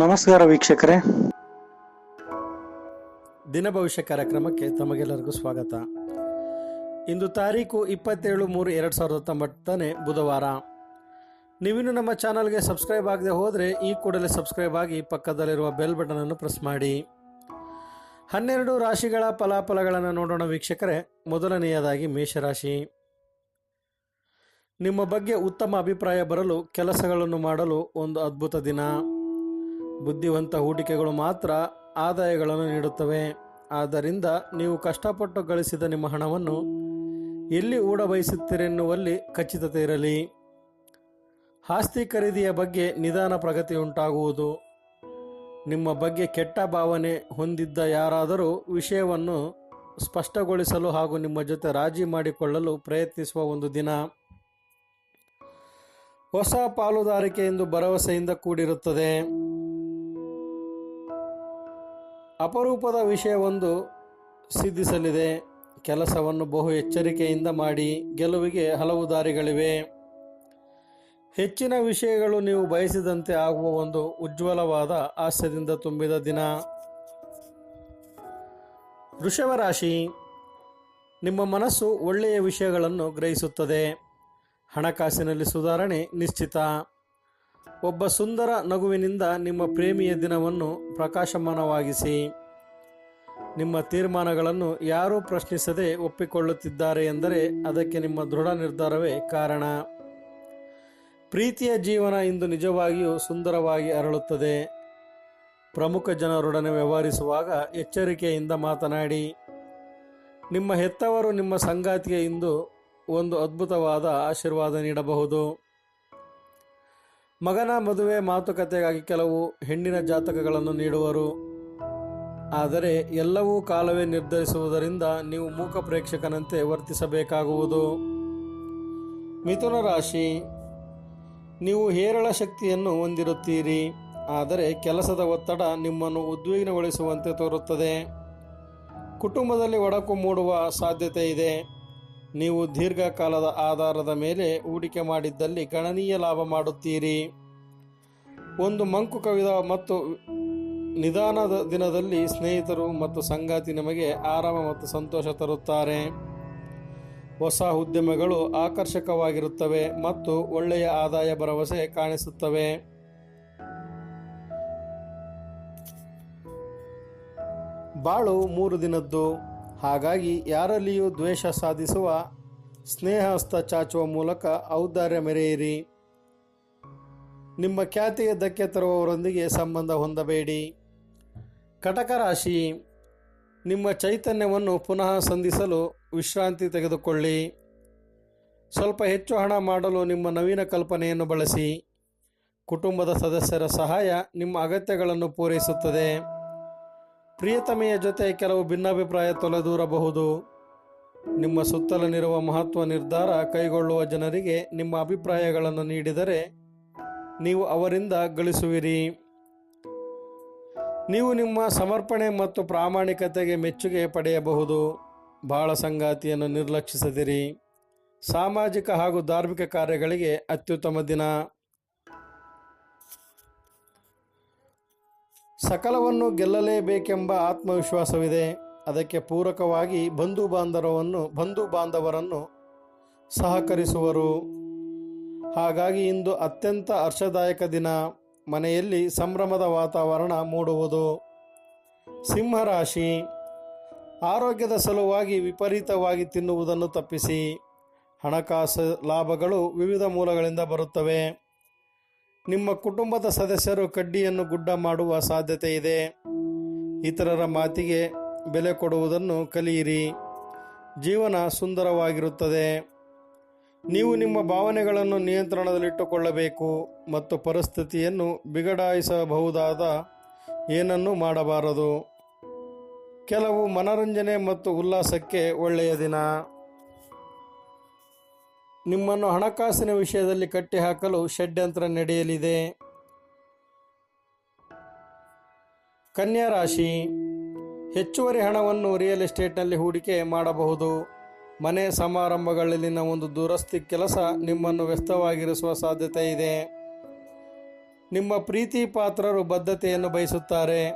ನಮಸ್ಕಾರ ವೀಕ್ಷಕರೇ. ದಿನ ಭವಿಷ್ಯ ಕಾರ್ಯಕ್ರಮಕ್ಕೆ ತಮಗೆಲ್ಲರಿಗೂ ಸ್ವಾಗತ. ಇಂದು ತಾರೀಕು ಇಪ್ಪತ್ತೇಳು ಮೂರು ಎರಡು ಸಾವಿರದ ಹತ್ತೊಂಬತ್ತನೇ ಬುಧವಾರ. ನೀವಿನ್ನು ನಮ್ಮ ಚಾನಲ್ಗೆ ಸಬ್ಸ್ಕ್ರೈಬ್ ಆಗದೆ ಹೋದರೆ ಈ ಕೂಡಲೇ ಸಬ್ಸ್ಕ್ರೈಬ್ ಆಗಿ ಪಕ್ಕದಲ್ಲಿರುವ ಬೆಲ್ ಬಟನನ್ನು ಪ್ರೆಸ್ ಮಾಡಿ. ಹನ್ನೆರಡು ರಾಶಿಗಳ ಫಲಾಫಲಗಳನ್ನು ನೋಡೋಣ ವೀಕ್ಷಕರೇ. ಮೊದಲನೆಯದಾಗಿ ಮೇಷರಾಶಿ. ನಿಮ್ಮ ಬಗ್ಗೆ ಉತ್ತಮ ಅಭಿಪ್ರಾಯ ಬರಲು ಕೆಲಸಗಳನ್ನು ಮಾಡಲು ಒಂದು ಅದ್ಭುತ ದಿನ. ಬುದ್ಧಿವಂತ ಹೂಡಿಕೆಗಳು ಮಾತ್ರ ಆದಾಯಗಳನ್ನು ನೀಡುತ್ತವೆ. ಆದ್ದರಿಂದ ನೀವು ಕಷ್ಟಪಟ್ಟು ಗಳಿಸಿದ ನಿಮ್ಮ ಹಣವನ್ನು ಎಲ್ಲಿ ಹೂಡ ಬಯಸುತ್ತೀರೆನ್ನುವಲ್ಲಿ ಖಚಿತತೆ ಇರಲಿ. ಆಸ್ತಿ ಖರೀದಿಯ ಬಗ್ಗೆ ನಿಧಾನ ಪ್ರಗತಿ ಉಂಟಾಗುವುದು. ನಿಮ್ಮ ಬಗ್ಗೆ ಕೆಟ್ಟ ಭಾವನೆ ಹೊಂದಿದ್ದ ಯಾರಾದರೂ ವಿಷಯವನ್ನು ಸ್ಪಷ್ಟಗೊಳಿಸಲು ಹಾಗೂ ನಿಮ್ಮ ಜೊತೆ ರಾಜಿ ಮಾಡಿಕೊಳ್ಳಲು ಪ್ರಯತ್ನಿಸುವ ಒಂದು ದಿನ. ಹೊಸ ಪಾಲುದಾರಿಕೆ ಎಂದು ಭರವಸೆಯಿಂದ ಕೂಡಿರುತ್ತದೆ. ಅಪರೂಪದ ವಿಷಯವೊಂದು ಸಿದ್ಧಿಸಲಿದೆ. ಕೆಲಸವನ್ನು ಬಹು ಎಚ್ಚರಿಕೆಯಿಂದ ಮಾಡಿ ಗೆಲುವಿಗೆ ಹಲವು ದಾರಿಗಳಿವೆ. ಹೆಚ್ಚಿನ ವಿಷಯಗಳು ನೀವು ಬಯಸಿದಂತೆ ಆಗುವ ಒಂದು ಉಜ್ವಲವಾದ ಹಾಸ್ಯದಿಂದ ತುಂಬಿದ ದಿನ. ವೃಷಭ ರಾಶಿ, ನಿಮ್ಮ ಮನಸ್ಸು ಒಳ್ಳೆಯ ವಿಷಯಗಳನ್ನು ಗ್ರಹಿಸುತ್ತದೆ. ಹಣಕಾಸಿನಲ್ಲಿ ಸುಧಾರಣೆ ನಿಶ್ಚಿತ. ಒಬ್ಬ ಸುಂದರ ನಗುವಿನಿಂದ ನಿಮ್ಮ ಪ್ರೇಮಿಯ ದಿನವನ್ನು ಪ್ರಕಾಶಮಾನವಾಗಿಸಿ. ನಿಮ್ಮ ತೀರ್ಮಾನಗಳನ್ನು ಯಾರೂ ಪ್ರಶ್ನಿಸದೆ ಒಪ್ಪಿಕೊಳ್ಳುತ್ತಿದ್ದಾರೆ ಎಂದರೆ ಅದಕ್ಕೆ ನಿಮ್ಮ ದೃಢ ನಿರ್ಧಾರವೇ ಕಾರಣ. ಪ್ರೀತಿಯ ಜೀವನ ಇಂದು ನಿಜವಾಗಿಯೂ ಸುಂದರವಾಗಿ ಅರಳುತ್ತದೆ. ಪ್ರಮುಖ ಜನರೊಡನೆ ವ್ಯವಹರಿಸುವಾಗ ಎಚ್ಚರಿಕೆಯಿಂದ ಮಾತನಾಡಿ. ನಿಮ್ಮ ಹೆತ್ತವರು ನಿಮ್ಮ ಸಂಗಾತಿಗೆ ಇಂದು ಒಂದು ಅದ್ಭುತವಾದ ಆಶೀರ್ವಾದ ನೀಡಬಹುದು. ಮಗನ ಮದುವೆ ಮಾತುಕತೆಗಾಗಿ ಕೆಲವು ಹೆಣ್ಣಿನ ಜಾತಕಗಳನ್ನು ನೀಡುವರು. ಆದರೆ ಎಲ್ಲವೂ ಕಾಲವೇ ನಿರ್ಧರಿಸುವುದರಿಂದ ನೀವು ಮೂಕ ಪ್ರೇಕ್ಷಕನಂತೆ ವರ್ತಿಸಬೇಕಾಗುವುದು. ಮಿಥುನ ರಾಶಿ, ನೀವು ಹೇರಳ ಶಕ್ತಿಯನ್ನು ಹೊಂದಿರುತ್ತೀರಿ. ಆದರೆ ಕೆಲಸದ ಒತ್ತಡ ನಿಮ್ಮನ್ನು ಉದ್ವಿಗ್ನಗೊಳಿಸುವಂತೆ ತೋರುತ್ತದೆ. ಕುಟುಂಬದಲ್ಲಿ ಒಡಕು ಮೂಡುವ ಸಾಧ್ಯತೆ ಇದೆ. ನೀವು ದೀರ್ಘಕಾಲದ ಆಧಾರದ ಮೇಲೆ ಹೂಡಿಕೆ ಮಾಡಿದ್ದಲ್ಲಿ ಗಣನೀಯ ಲಾಭ ಮಾಡುತ್ತೀರಿ. ಒಂದು ಮಂಕು ಕವಿದ ಮತ್ತು ನಿಧಾನದ ದಿನದಲ್ಲಿ ಸ್ನೇಹಿತರು ಮತ್ತು ಸಂಗಾತಿ ನಿಮಗೆ ಆರಾಮ ಮತ್ತು ಸಂತೋಷ ತರುತ್ತಾರೆ. ಹೊಸ ಉದ್ಯಮಗಳು ಆಕರ್ಷಕವಾಗಿರುತ್ತವೆ ಮತ್ತು ಒಳ್ಳೆಯ ಆದಾಯ ಭರವಸೆ ಕಾಣಿಸುತ್ತವೆ. ಬಾಳು ಮೂರು ದಿನದ್ದು. ಹಾಗಾಗಿ ಯಾರಲ್ಲಿಯೂ ದ್ವೇಷ ಸಾಧಿಸುವ ಸ್ನೇಹಸ್ತ ಚಾಚುವ ಮೂಲಕ ಔದಾರ್ಯ ಮೆರೆಯಿರಿ. ನಿಮ್ಮ ಖ್ಯಾತಿಗೆ ಧಕ್ಕೆ ತರುವವರೊಂದಿಗೆ ಸಂಬಂಧ ಹೊಂದಬೇಡಿ. ಕಟಕ ರಾಶಿ, ನಿಮ್ಮ ಚೈತನ್ಯವನ್ನು ಪುನಃ ಸಂಧಿಸಲು ವಿಶ್ರಾಂತಿ ತೆಗೆದುಕೊಳ್ಳಿ. ಸ್ವಲ್ಪ ಹೆಚ್ಚು ಹಣ ಮಾಡಲು ನಿಮ್ಮ ನವೀನ ಕಲ್ಪನೆಯನ್ನು ಬಳಸಿ. ಕುಟುಂಬದ ಸದಸ್ಯರ ಸಹಾಯ ನಿಮ್ಮ ಅಗತ್ಯಗಳನ್ನು ಪೂರೈಸುತ್ತದೆ. ಪ್ರಿಯತಮೆಯ ಜೊತೆ ಕೆಲವು ಭಿನ್ನಾಭಿಪ್ರಾಯ ತೊಲೆದೂರಬಹುದು. ನಿಮ್ಮ ಸುತ್ತಲಿನಿರುವ ಮಹತ್ವ ನಿರ್ಧಾರ ಕೈಗೊಳ್ಳುವ ಜನರಿಗೆ ನಿಮ್ಮ ಅಭಿಪ್ರಾಯಗಳನ್ನು ನೀಡಿದರೆ ನೀವು ಅವರಿಂದ ಗಳಿಸುವಿರಿ. ನೀವು ನಿಮ್ಮ ಸಮರ್ಪಣೆ ಮತ್ತು ಪ್ರಾಮಾಣಿಕತೆಗೆ ಮೆಚ್ಚುಗೆ ಪಡೆಯಬಹುದು. ಬಾಳ ಸಂಗಾತಿಯನ್ನು ನಿರ್ಲಕ್ಷಿಸದಿರಿ. ಸಾಮಾಜಿಕ ಹಾಗೂ ಧಾರ್ಮಿಕ ಕಾರ್ಯಗಳಿಗೆ ಅತ್ಯುತ್ತಮ ದಿನ. ಸಕಲವನ್ನು ಗೆಲ್ಲಲೇಬೇಕೆಂಬ ಆತ್ಮವಿಶ್ವಾಸವಿದೆ. ಅದಕ್ಕೆ ಪೂರಕವಾಗಿ ಬಂಧು ಬಾಂಧವರನ್ನು ಬಂಧು ಬಾಂಧವರನ್ನು ಸಹಕರಿಸುವರು. ಹಾಗಾಗಿ ಇಂದು ಅತ್ಯಂತ ಹರ್ಷದಾಯಕ ದಿನ. ಮನೆಯಲ್ಲಿ ಸಂಭ್ರಮದ ವಾತಾವರಣ ಮೂಡುವುದು. ಸಿಂಹರಾಶಿ. ಆರೋಗ್ಯದ ಸಲುವಾಗಿ ವಿಪರೀತವಾಗಿ ತಿನ್ನುವುದನ್ನು ತಪ್ಪಿಸಿ. ಹಣಕಾಸು ಲಾಭಗಳು ವಿವಿಧ ಮೂಲಗಳಿಂದ ಬರುತ್ತವೆ. ನಿಮ್ಮ ಕುಟುಂಬದ ಸದಸ್ಯರು ಕಡ್ಡಿಯನ್ನು ಗುಡ್ಡ ಮಾಡುವ ಸಾಧ್ಯತೆ ಇದೆ. ಇತರರ ಮಾತಿಗೆ ಬೆಲೆ ಕೊಡುವುದನ್ನು ಕಲಿಯಿರಿ. ಜೀವನ ಸುಂದರವಾಗಿರುತ್ತದೆ. ನೀವು ನಿಮ್ಮ ಭಾವನೆಗಳನ್ನು ನಿಯಂತ್ರಣದಲ್ಲಿಟ್ಟುಕೊಳ್ಳಬೇಕು ಮತ್ತು ಪರಿಸ್ಥಿತಿಯನ್ನು ಬಿಗಡಾಯಿಸಬಹುದಾದ ಏನನ್ನೂ ಮಾಡಬಾರದು. ಕೆಲವು ಮನರಂಜನೆ ಮತ್ತು ಉಲ್ಲಾಸಕ್ಕೆ ಒಳ್ಳೆಯ ದಿನ. ನಿಮ್ಮನ್ನು ಹಣಕಾಸಿನ ವಿಷಯದಲ್ಲಿ ಕಟ್ಟಿಹಾಕಲು ಷಡ್ಯಂತ್ರ ನಡೆಯಲಿದೆ. ಕನ್ಯಾ ರಾಶಿ ಹೆಚ್ಚುವರಿ ಹಣವನ್ನು ರಿಯಲ್ ಎಸ್ಟೇಟ್ನಲ್ಲಿ ಹೂಡಿಕೆ ಮಾಡಬಹುದು. ಮನೆ ಸಮಾರಂಭಗಳಲ್ಲಿನ ಒಂದು ದುರಸ್ತಿ ಕೆಲಸ ನಿಮ್ಮನ್ನು ವ್ಯಸ್ತವಾಗಿರಿಸುವ ಸಾಧ್ಯತೆ ಇದೆ. ನಿಮ್ಮ ಪ್ರೀತಿ ಪಾತ್ರರು ಬದ್ಧತೆಯನ್ನು ಬಯಸುತ್ತಾರೆ.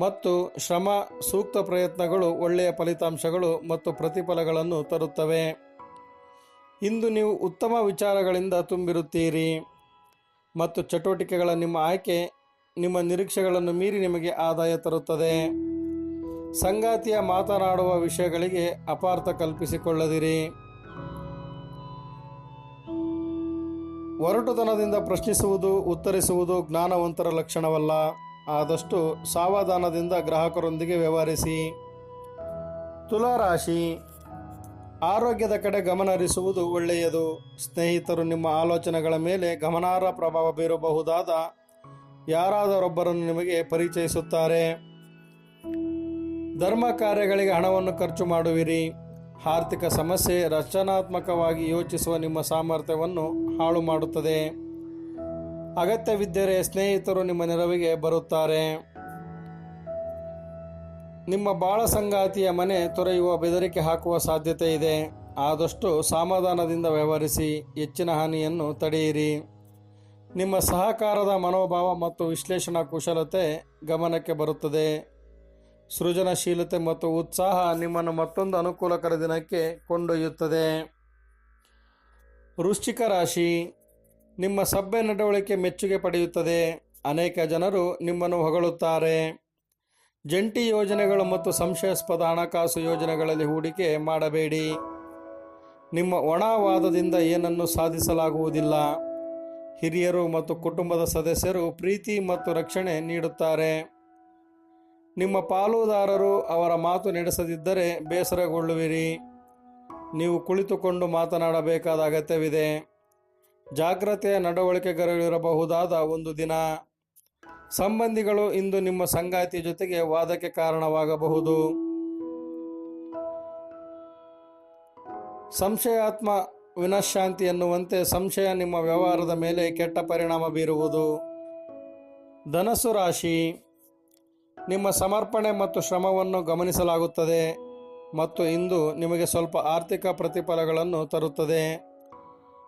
ಮತ್ತು ಶ್ರಮ, ಸೂಕ್ತ ಪ್ರಯತ್ನಗಳು ಒಳ್ಳೆಯ ಫಲಿತಾಂಶಗಳು ಮತ್ತು ಪ್ರತಿಫಲಗಳನ್ನು ತರುತ್ತವೆ. ಇಂದು ನೀವು ಉತ್ತಮ ವಿಚಾರಗಳಿಂದ ತುಂಬಿರುತ್ತೀರಿ ಮತ್ತು ಚಟುವಟಿಕೆಗಳ ನಿಮ್ಮ ಆಯ್ಕೆ, ನಿಮ್ಮ ನಿರೀಕ್ಷೆಗಳನ್ನು ಮೀರಿ ನಿಮಗೆ ಆದಾಯ ತರುತ್ತದೆ. ಸಂಗಾತಿಯ ಮಾತನಾಡುವ ವಿಷಯಗಳಿಗೆ ಅಪಾರ್ಥ ಕಲ್ಪಿಸಿಕೊಳ್ಳದಿರಿ. ಒರಟುತನದಿಂದ ಪ್ರಶ್ನಿಸುವುದು, ಉತ್ತರಿಸುವುದು ಜ್ಞಾನವಂತರ ಲಕ್ಷಣವಲ್ಲ. ಆದಷ್ಟು ಸಾವಧಾನದಿಂದ ಗ್ರಾಹಕರೊಂದಿಗೆ ವ್ಯವಹರಿಸಿ. ತುಲಾರಾಶಿ ಆರೋಗ್ಯದ ಕಡೆ ಗಮನ ಹರಿಸುವುದು ಒಳ್ಳೆಯದು. ಸ್ನೇಹಿತರು, ನಿಮ್ಮ ಆಲೋಚನೆಗಳ ಮೇಲೆ ಗಮನಾರ್ಹ ಪ್ರಭಾವ ಬೀರಬಹುದಾದ ಯಾರಾದರೊಬ್ಬರನ್ನು ನಿಮಗೆ ಪರಿಚಯಿಸುತ್ತಾರೆ. ಧರ್ಮ ಕಾರ್ಯಗಳಿಗೆ ಹಣವನ್ನು ಖರ್ಚು ಮಾಡುವಿರಿ. ಆರ್ಥಿಕ ಸಮಸ್ಯೆ ರಚನಾತ್ಮಕವಾಗಿ ಯೋಚಿಸುವ ನಿಮ್ಮ ಸಾಮರ್ಥ್ಯವನ್ನು ಹಾಳು ಮಾಡುತ್ತದೆ. ಅಗತ್ಯವಿದ್ದರೆ ಸ್ನೇಹಿತರು ನಿಮ್ಮ ನೆರವಿಗೆ ಬರುತ್ತಾರೆ. ನಿಮ್ಮ ಬಾಳ ಸಂಗಾತಿಯ ಮನೆ ತೊರೆಯುವ ಬೆದರಿಕೆ ಹಾಕುವ ಸಾಧ್ಯತೆ ಇದೆ. ಆದಷ್ಟು ಸಮಾಧಾನದಿಂದ ವ್ಯವಹರಿಸಿ, ಹೆಚ್ಚಿನ ಹಾನಿಯನ್ನು ತಡೆಯಿರಿ. ನಿಮ್ಮ ಸಹಕಾರದ ಮನೋಭಾವ ಮತ್ತು ವಿಶ್ಲೇಷಣಾ ಕುಶಲತೆ ಗಮನಕ್ಕೆ ಬರುತ್ತದೆ. ಸೃಜನಶೀಲತೆ ಮತ್ತು ಉತ್ಸಾಹ ನಿಮ್ಮನ್ನು ಮತ್ತೊಂದು ಅನುಕೂಲಕರ ದಿನಕ್ಕೆ ಕೊಂಡೊಯ್ಯುತ್ತದೆ. ವೃಶ್ಚಿಕ ರಾಶಿ, ನಿಮ್ಮ ಸಭ್ಯ ನಡವಳಿಕೆ ಮೆಚ್ಚುಗೆ ಪಡೆಯುತ್ತದೆ. ಅನೇಕ ಜನರು ನಿಮ್ಮನ್ನು ಹೊಗಳುತ್ತಾರೆ. ಜಂಟಿ ಯೋಜನೆಗಳು ಮತ್ತು ಸಂಶಯಾಸ್ಪದ ಹಣಕಾಸು ಯೋಜನೆಗಳಲ್ಲಿ ಹೂಡಿಕೆ ಮಾಡಬೇಡಿ. ನಿಮ್ಮ ಒಣವಾದದಿಂದ ಏನನ್ನು ಸಾಧಿಸಲಾಗುವುದಿಲ್ಲ. ಹಿರಿಯರು ಮತ್ತು ಕುಟುಂಬದ ಸದಸ್ಯರು ಪ್ರೀತಿ ಮತ್ತು ರಕ್ಷಣೆ ನೀಡುತ್ತಾರೆ. ನಿಮ್ಮ ಪಾಲುದಾರರು ಅವರ ಮಾತು ನಡೆಸದಿದ್ದರೆ ಬೇಸರಗೊಳ್ಳುವಿರಿ. ನೀವು ಕುಳಿತುಕೊಂಡು ಮಾತನಾಡಬೇಕಾದ ಅಗತ್ಯವಿದೆ. ಜಾಗ್ರತೆಯ ನಡವಳಿಕೆಗಳಿರಬಹುದಾದ ಒಂದು ದಿನ. ಸಂಬಂಧಿಗಳು ಇಂದು ನಿಮ್ಮ ಸಂಗಾತಿ ಜೊತೆಗೆ ವಾದಕ್ಕೆ ಕಾರಣವಾಗಬಹುದು. ಸಂಶಯಾತ್ಮ ವಿನಃಶಾಂತಿ ಎನ್ನುವಂತೆ ಸಂಶಯ ನಿಮ್ಮ ವ್ಯವಹಾರದ ಮೇಲೆ ಕೆಟ್ಟ ಪರಿಣಾಮ ಬೀರುವುದು. ಧನಸ್ಸು ರಾಶಿ, ನಿಮ್ಮ ಸಮರ್ಪಣೆ ಮತ್ತು ಶ್ರಮವನ್ನು ಗಮನಿಸಲಾಗುತ್ತದೆ ಮತ್ತು ಇಂದು ನಿಮಗೆ ಸ್ವಲ್ಪ ಆರ್ಥಿಕ ಪ್ರತಿಫಲಗಳನ್ನು ತರುತ್ತದೆ.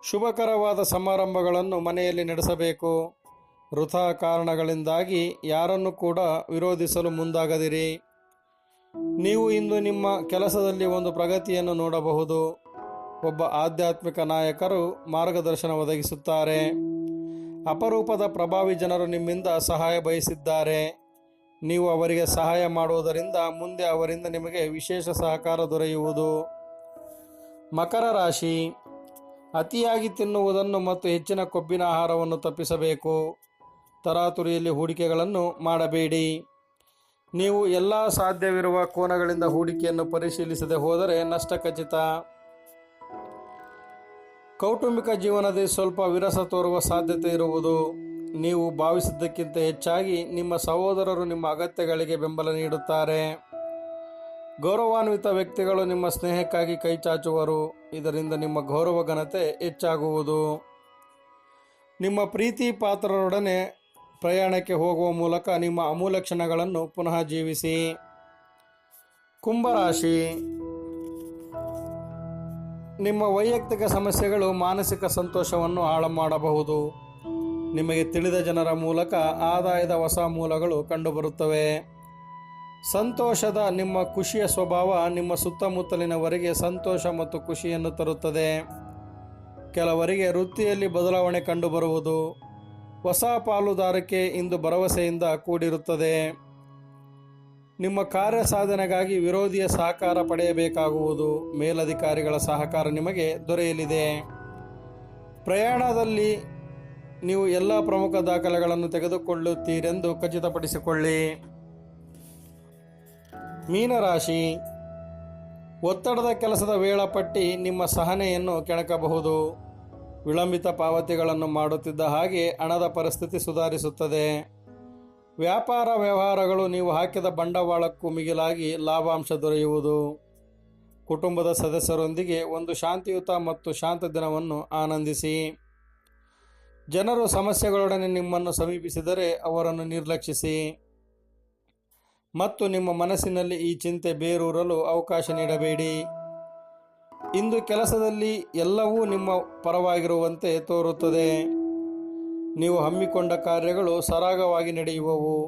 ಶುಭಕರವಾದ ಸಮಾರಂಭಗಳನ್ನು ಮನೆಯಲ್ಲಿ ನಡೆಸಬೇಕು. ವೃಥ ಕಾರಣಗಳಿಂದಾಗಿ ಯಾರನ್ನು ಕೂಡ ವಿರೋಧಿಸಲು ಮುಂದಾಗದಿರಿ. ನೀವು ಇಂದು ನಿಮ್ಮ ಕೆಲಸದಲ್ಲಿ ಒಂದು ಪ್ರಗತಿಯನ್ನು ನೋಡಬಹುದು. ಒಬ್ಬ ಆಧ್ಯಾತ್ಮಿಕ ನಾಯಕರು ಮಾರ್ಗದರ್ಶನ ಒದಗಿಸುತ್ತಾರೆ. ಅಪರೂಪದ ಪ್ರಭಾವಿ ಜನರು ನಿಮ್ಮಿಂದ ಸಹಾಯ ಬಯಸಿದ್ದಾರೆ. ನೀವು ಅವರಿಗೆ ಸಹಾಯ ಮಾಡುವುದರಿಂದ ಮುಂದೆ ಅವರಿಂದ ನಿಮಗೆ ವಿಶೇಷ ಸಹಕಾರ ದೊರೆಯುವುದು. ಮಕರ ರಾಶಿ. ಅತಿಯಾಗಿ ತಿನ್ನುವುದನ್ನು ಮತ್ತು ಹೆಚ್ಚಿನ ಕೊಬ್ಬಿನ ಆಹಾರವನ್ನು ತಪ್ಪಿಸಬೇಕು. ತರಾತುರಿಯಲ್ಲಿ ಹೂಡಿಕೆಗಳನ್ನು ಮಾಡಬೇಡಿ. ನೀವು ಎಲ್ಲ ಸಾಧ್ಯವಿರುವ ಕೋನಗಳಿಂದ ಹೂಡಿಕೆಯನ್ನು ಪರಿಶೀಲಿಸದೆ ಹೋದರೆ ನಷ್ಟ ಖಚಿತ. ಕೌಟುಂಬಿಕ ಜೀವನದಲ್ಲಿ ಸ್ವಲ್ಪ ವಿರಸ ತೋರುವ ಸಾಧ್ಯತೆ ಇರುವುದು. ನೀವು ಭಾವಿಸಿದ್ದಕ್ಕಿಂತ ಹೆಚ್ಚಾಗಿ ನಿಮ್ಮ ಸಹೋದರರು ನಿಮ್ಮ ಅಗತ್ಯಗಳಿಗೆ ಬೆಂಬಲ ನೀಡುತ್ತಾರೆ. ಗೌರವಾನ್ವಿತ ವ್ಯಕ್ತಿಗಳು ನಿಮ್ಮ ಸ್ನೇಹಕ್ಕಾಗಿ ಕೈಚಾಚುವರು ಇದರಿಂದ ನಿಮ್ಮ ಗೌರವ ಘನತೆ ಹೆಚ್ಚಾಗುವುದು. ನಿಮ್ಮ ಪ್ರೀತಿ ಪಾತ್ರರೊಡನೆ ಪ್ರಯಾಣಕ್ಕೆ ಹೋಗುವ ಮೂಲಕ ನಿಮ್ಮ ಅಮೂಲ ಕ್ಷಣಗಳನ್ನು ಪುನಃ ಜೀವಿಸಿ. ಕುಂಭರಾಶಿ. ನಿಮ್ಮ ವೈಯಕ್ತಿಕ ಸಮಸ್ಯೆಗಳು ಮಾನಸಿಕ ಸಂತೋಷವನ್ನು ಹಾಳು ಮಾಡಬಹುದು ನಿಮಗೆ ತಿಳಿದ ಜನರ ಮೂಲಕ ಆದಾಯದ ಹೊಸ ಮೂಲಗಳು ಕಂಡುಬರುತ್ತವೆ. ಸಂತೋಷದ ನಿಮ್ಮ ಖುಷಿಯ ಸ್ವಭಾವ ನಿಮ್ಮ ಸುತ್ತಮುತ್ತಲಿನವರಿಗೆ ಸಂತೋಷ ಮತ್ತು ಖುಷಿಯನ್ನು ತರುತ್ತದೆ. ಕೆಲವರಿಗೆ ವೃತ್ತಿಯಲ್ಲಿ ಬದಲಾವಣೆ ಕಂಡುಬರುವುದು. ಹೊಸ ಪಾಲುದಾರಿಕೆ ಇಂದು ಭರವಸೆಯಿಂದ ಕೂಡಿರುತ್ತದೆ. ನಿಮ್ಮ ಕಾರ್ಯ ಸಾಧನೆಗಾಗಿ ವಿರೋಧಿಯ ಸಹಕಾರ ಪಡೆಯಬೇಕಾಗುವುದು ಮೇಲಧಿಕಾರಿಗಳ ಸಹಕಾರ ನಿಮಗೆ ದೊರೆಯಲಿದೆ. ಪ್ರಯಾಣದಲ್ಲಿ ನೀವು ಎಲ್ಲ ಪ್ರಮುಖ ದಾಖಲೆಗಳನ್ನು ತೆಗೆದುಕೊಳ್ಳುತ್ತೀರೆಂದು ಖಚಿತಪಡಿಸಿಕೊಳ್ಳಿ. ಮೀನರಾಶಿ, ಒತ್ತಡದ ಕೆಲಸದ ವೇಳಾಪಟ್ಟಿ ನಿಮ್ಮ ಸಹನೆಯನ್ನು ಕೆಣಕಬಹುದು. ವಿಳಂಬಿತ ಪಾವತಿಗಳನ್ನು ಮಾಡುತ್ತಿದ್ದ ಹಾಗೆ ಹಣದ ಪರಿಸ್ಥಿತಿ ಸುಧಾರಿಸುತ್ತದೆ. ವ್ಯಾಪಾರ ವ್ಯವಹಾರಗಳು ನೀವು ಹಾಕಿದ ಬಂಡವಾಳಕ್ಕೂ ಮಿಗಿಲಾಗಿ ಲಾಭಾಂಶ ದೊರೆಯುವುದು. ಕುಟುಂಬದ ಸದಸ್ಯರೊಂದಿಗೆ ಒಂದು ಶಾಂತಿಯುತ ಮತ್ತು ಶಾಂತ ದಿನವನ್ನು ಆನಂದಿಸಿ. ಜನರು ಸಮಸ್ಯೆಗಳೊಡನೆ ನಿಮ್ಮನ್ನು ಸಮೀಪಿಸಿದರೆ ಅವರನ್ನು ನಿರ್ಲಕ್ಷಿಸಿ. ಮತ್ತು ನಿಮ್ಮ ಮನಸ್ಸಿನಲ್ಲಿ ಈ ಚಿಂತೆ ಬೇರೂರಲು ಅವಕಾಶ ನೀಡಬೇಡಿ. ಇಂದು ಕೆಲಸದಲ್ಲಿ ಎಲ್ಲವೂ ನಿಮ್ಮ ಪರವಾಗಿರುವಂತೆ ತೋರುತ್ತದೆ. ನೀವು ಹಮ್ಮಿಕೊಂಡ ಕಾರ್ಯಗಳು ಸರಾಗವಾಗಿ ನಡೆಯುವವು.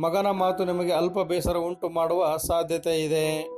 ಮಗನ ಮಾತು ನಿಮಗೆ ಅಲ್ಪ ಬೇಸರ ಉಂಟು ಮಾಡುವ ಸಾಧ್ಯತೆ ಇದೆ.